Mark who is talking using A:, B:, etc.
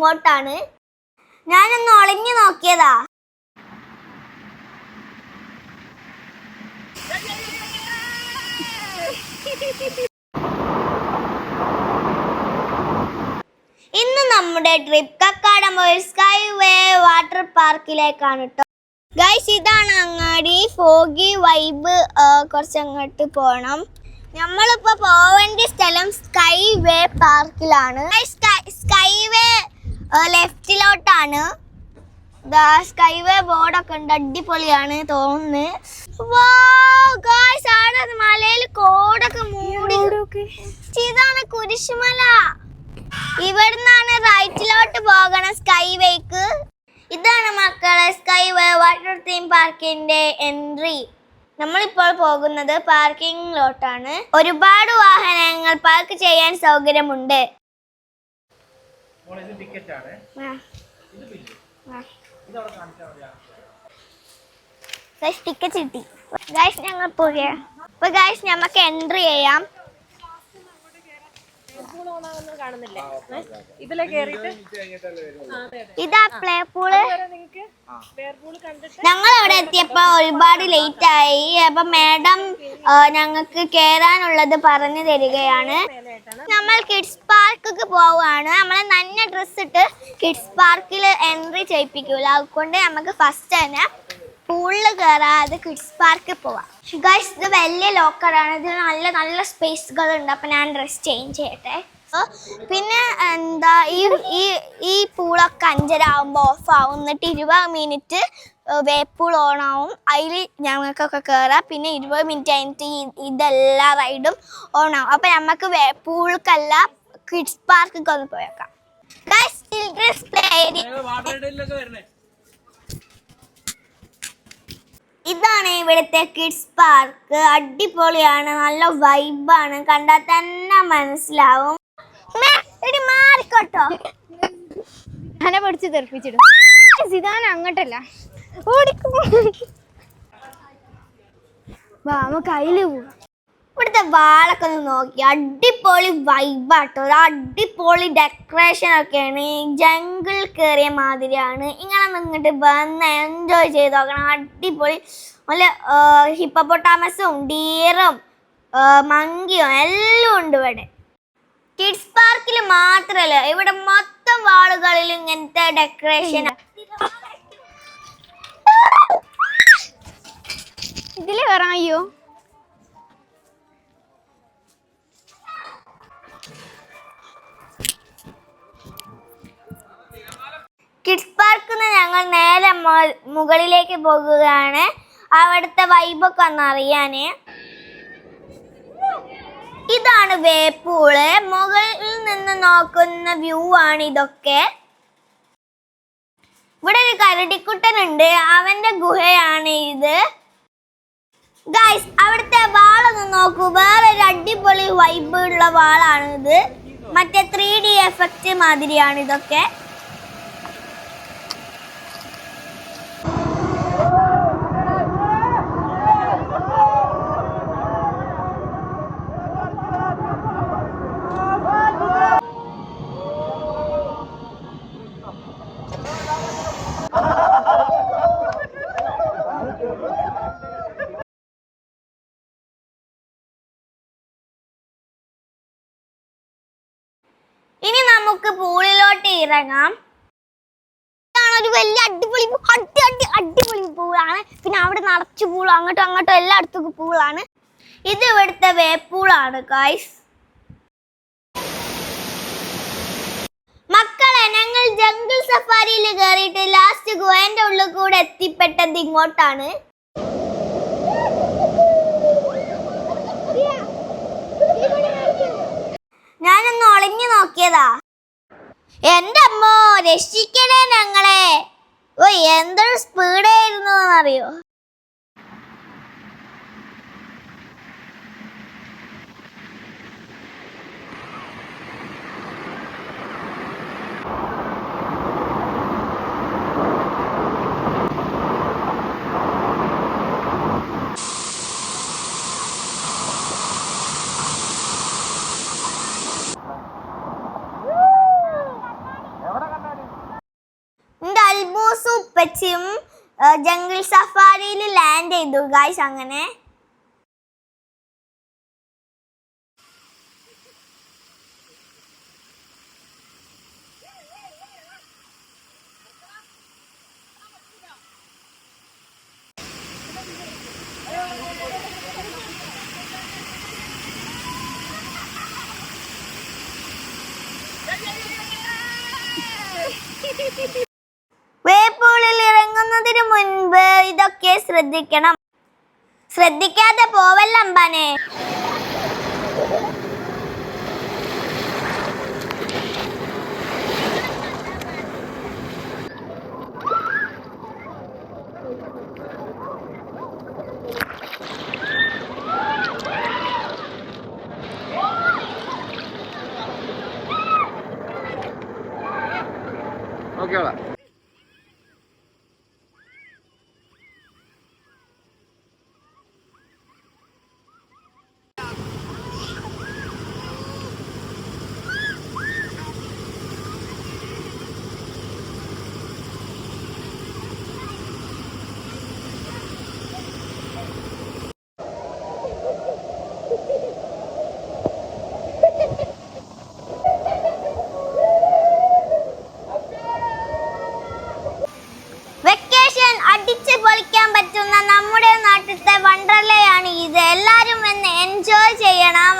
A: ഇങ്ങോട്ടാണ്. ഞാനൊന്ന് ഒളിഞ്ഞു നോക്കിയതാ. ഇന്ന് നമ്മുടെ trip Kakkadampoyil sky way water പാർക്കിലേക്കാണ് കേട്ടോ ഗൈസ് ഇതാണ് അങ്ങാടി ഫോഗി വൈബ് കുറച്ച് അങ്ങോട്ട് പോകണം നമ്മളിപ്പോ പോവേണ്ട സ്ഥലം സ്കൈ വേ പാർക്കിലാണ് സ്കൈ വേ ലെഫ്റ്റിലോട്ടാണ് സ്കൈവേ ബോർഡ് ബോർഡൊക്കെ ഉണ്ട് അടിപൊളിയാണ് തോന്നുന്നു. മലയിൽ കോടൊക്കെ മൂടി ഇതാണ് കുരിശുമല. ഇവിടുന്നാണ് റൈറ്റിലോട്ട് പോകണം സ്കൈവേക്ക് ഇതാണ് മക്കളെ സ്കൈവേ വാട്ടർ തീം പാർക്കിന്റെ എൻട്രി നമ്മളിപ്പോൾ പോകുന്നത് പാർക്കിങ്ങിലോട്ടാണ് ഒരുപാട് വാഹനങ്ങൾ പാർക്ക് ചെയ്യാൻ സൗകര്യമുണ്ട്.
B: ഇത് ടിക്കറ്റ് ആണ്
A: ആ,
B: ഇത് ബില്ല്
A: ആ.
B: ഇത് അവിടെ കാണിച്ചാൽ
A: ടിക്കറ്റ് കിട്ടി. ഞങ്ങൾ പോവുക അപ്പൊ നമുക്ക് എൻട്രി ചെയ്യാം. ഇതാ പ്ലേ
C: പൂൾ
A: ഞങ്ങൾ അവിടെ എത്തിയപ്പോ ഒരുപാട് ലേറ്റ് ആയി. അപ്പൊ മാഡം ഞങ്ങൾക്ക് കേറാനുള്ളത് പറഞ്ഞു തരികയാണ്. നമ്മൾ കിഡ്സ് പാർക്കൊക്കെ പോവാണ് നമ്മളെ നന്ന ഡ്രസ്സ് ഇട്ട് കിഡ്സ് പാർക്കിൽ എൻട്രി ചെയ്യിപ്പിക്കൂല. അതുകൊണ്ട് നമുക്ക് ഫസ്റ്റ് തന്നെ പൂളിൽ കയറാതെ കിഡ്സ് പാർക്കിൽ പോവാം. ഗൈസ് ഇത് വലിയ ലോക്കറാണ് ഇതിൽ നല്ല നല്ല സ്പേസുകൾ ഉണ്ട് അപ്പൊ ഞാൻ ഡ്രസ്സ് ചേഞ്ച് ചെയ്യട്ടെ. പിന്നെ എന്താ ഈ ഈ ഈ പൂളൊക്കെ അഞ്ചര ആവുമ്പോൾ ഓഫ് ആവും. എന്നിട്ട് ഇരുപത് മിനിറ്റ് വേപ്പൂൾ ഓൺ ആവും. അതിൽ ഞങ്ങൾക്കൊക്കെ കയറാം പിന്നെ ഇരുപത് മിനിറ്റ് കഴിഞ്ഞിട്ട് ഈ ഇതെല്ലാ റൈഡും ഓൺ ആവും. അപ്പം നമുക്ക് വേപ്പൂൾക്കല്ല കിഡ്സ് പാർക്കൊക്കെ ഒന്ന് പോയേക്കാം ചിൽഡ്രൻസ് പ്ലേ ഏരിയ
B: ഇതാണ്
A: ഇവിടുത്തെ കിഡ്സ് പാർക്ക് അടിപൊളിയാണ് നല്ല വൈബാണ് കണ്ടാൽ തന്നെ മനസ്സിലാവും. മാറിക്കോട്ടോ.
D: ഞാനെ പിടിച്ച് തെറിപ്പിച്ചിടും. ഇതാണ് അങ്ങോട്ടല്ല. ഓടിക്കും. വാ നമുക്ക് അതിൽ പോവാം.
A: ഇവിടുത്തെ വാളൊക്കെ ഒന്ന് നോക്കി. അടിപൊളി വൈബാട്ടോ ഒരു അടിപൊളി ഡെക്കറേഷൻ ഒക്കെയാണ്. ജംഗിൾ കയറിയ മാതിരിയാണ്. ഇങ്ങനെ നിന്നിട്ട് വന്ന് എൻജോയ് ചെയ്ത് നോക്കണം. അടിപൊളി. നല്ല ഹിപ്പപ്പൊട്ടാമസും ഡീറും മങ്കിയും എല്ലാം ഉണ്ട് ഇവിടെ. കിഡ്സ് പാർക്കിൽ മാത്രമല്ല ഇവിടെ മൊത്തം വാളുകളിൽ ഇങ്ങനത്തെ ഡെക്കറേഷൻ
D: ഇതിൽ കയറാൻ
A: കിഡ്സ് പാർക്കിൽ നിന്ന് ഞങ്ങൾ നേരെ മുകളിലേക്ക് പോകുകയാണ്. അവിടുത്തെ വൈബൊക്കെ ഒന്ന് അറിയാന്. ഇതാണ് വേപ്പൂൾ. മുകളിൽ നിന്ന് നോക്കുന്ന വ്യൂ ആണ് ഇതൊക്കെ. ഇവിടെ ഒരു കരടിക്കുട്ടനുണ്ട്. അവന്റെ ഗുഹയാണ് ഇത്. ഗൈസ് അവിടുത്തെ വാളൊന്ന് നോക്കൂ. വേറൊരു അടിപൊളി വൈബ് ഉള്ള വാളാണ് ഇത് മറ്റേ ത്രീ ഡി എഫക്റ്റ് മാതിരിയാണ് ഇതൊക്കെ. നമുക്ക് പൂളിലോട്ട് ഇറങ്ങാം. ഒരു വലിയ അടിപൊളി അടി അടി അടിപൊളി പൂളാണ്. പിന്നെ അവിടെ നിറച്ച് പൂളും അങ്ങോട്ടും അങ്ങോട്ടും എല്ലായിടത്തും പൂളാണ്. ഇത് ഇവിടുത്തെ വേപ്പൂളാണ് ഗായ്സ് മക്കളെ ഞങ്ങൾ ജംഗിൾ സഫാരിയിൽ കയറിയിട്ട് ലാസ്റ്റ് ഗുഹന്റെ ഉള്ളിൽ കൂടെ എത്തിപ്പെട്ടത് ഇങ്ങോട്ടാണ്. ഞാനൊന്ന് ഒളിഞ്ഞു നോക്കിയതാ. എന്റെ അമ്മോ രക്ഷിക്കണേ ഞങ്ങളെ. ഓ എന്തൊരു സ്പീഡായിരുന്നു എന്നറിയോ? ഗൂഗിൾ സഫാരിയിൽ ലാൻഡ് ചെയ്തു ഗായ്സ് അങ്ങനെ ഇതൊക്കെ ശ്രദ്ധിക്കണം. ശ്രദ്ധിക്കാതെ പോവല്ലമ്പനെ ഓക്കെ എൻജോയ് ചെയ്യണം.